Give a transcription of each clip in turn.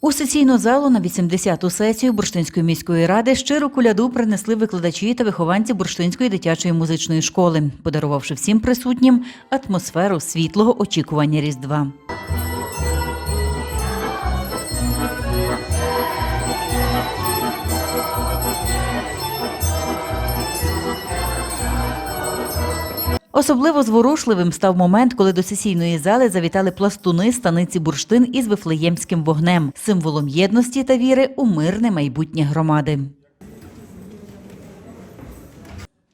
У сесійну залу на 80-ту сесію Бурштинської міської ради щиру куляду принесли викладачі та вихованці Бурштинської дитячої музичної школи, подарувавши всім присутнім атмосферу світлого очікування Різдва. Особливо зворушливим став момент, коли до сесійної зали завітали пластуни станиці Бурштин із вифлеємським вогнем, символом єдності та віри у мирне майбутнє громади.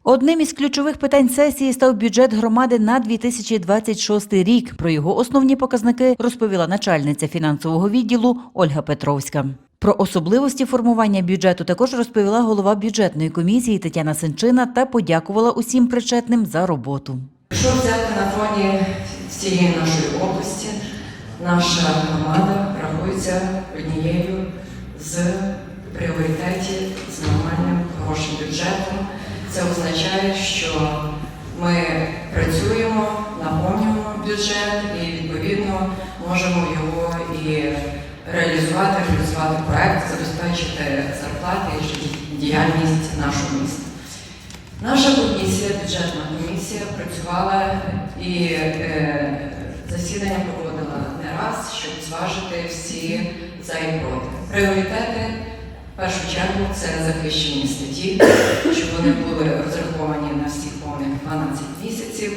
Одним із ключових питань сесії став бюджет громади на 2026 рік. Про його основні показники розповіла начальниця фінансового відділу Ольга Петровська. Про особливості формування бюджету також розповіла голова бюджетної комісії Тетяна Сенчина та подякувала усім причетним за роботу. Якщо взяти на фоні всієї нашої області, наша громада рахується однією з пріоритетів означає, що ми працюємо, наповнюємо бюджет і відповідно можемо його і реалізувати, реалізувати проект, забезпечити зарплати і життєдіяльність нашого міста. Наша комісія, бюджетна комісія, працювала і е, засідання проводила не раз, щоб зважити всі за і проти. Пріоритети першу чергу це захищені статті, щоб вони були розраховані на всіх повних 12 місяців.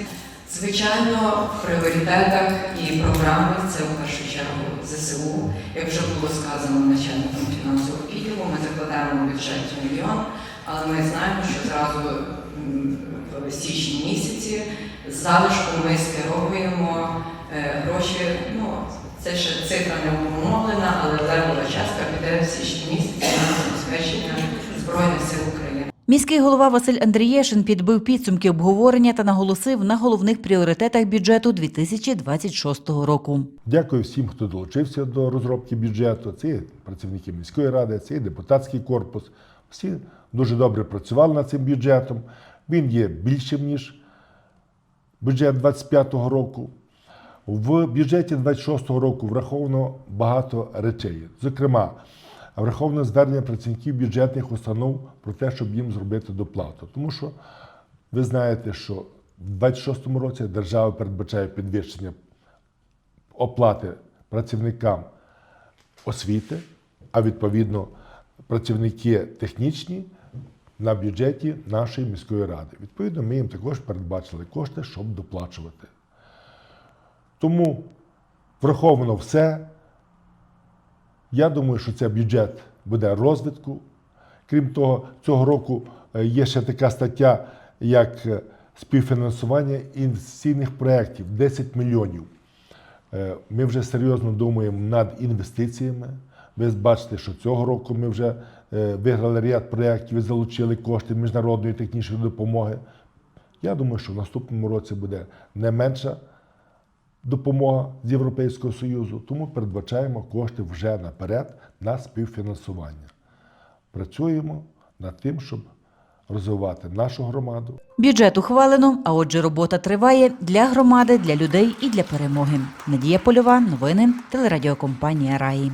Звичайно, в пріоритетах і програми це в першу чергу ЗСУ. Як вже було сказано начальником фінансового відділу, ми закладаємо в бюджеті мільйон, але ми знаємо, що зразу в січні місяці залишку ми скеровуємо е, гроші. Ну, це ще цифра не обумовлена, але Міський голова Василь Андрієшин підбив підсумки обговорення та наголосив на головних пріоритетах бюджету 2026 року. Дякую всім, хто долучився до розробки бюджету. Це працівники міської ради, це депутатський корпус. Всі дуже добре працювали над цим бюджетом. Він є більшим, ніж бюджет 2025 року. В бюджеті 26 року враховано багато речей. Зокрема, враховано звернення працівників бюджетних установ про те, щоб їм зробити доплату. Тому що ви знаєте, що в 26 році держава передбачає підвищення оплати працівникам освіти, а відповідно працівники технічні на бюджеті нашої міської ради. Відповідно, ми їм також передбачили кошти, щоб доплачувати. Тому враховано все. Я думаю, що це бюджет буде розвитку. Крім того, цього року е, є ще така стаття, як е, співфінансування інвестиційних проєктів 10 мільйонів. Е, Ми вже серйозно думаємо над інвестиціями. Ви бачите, що цього року ми вже виграли ряд проєктів і залучили кошти міжнародної технічної допомоги. Я думаю, що в наступному році буде не менша допомога з Європейського Союзу, тому передбачаємо кошти вже наперед на співфінансування. Працюємо над тим, щоб розвивати нашу громаду. Бюджет ухвалено, а отже, робота триває для громади, для людей і для перемоги. Надія Польова, новини, телерадіокомпанія Раї.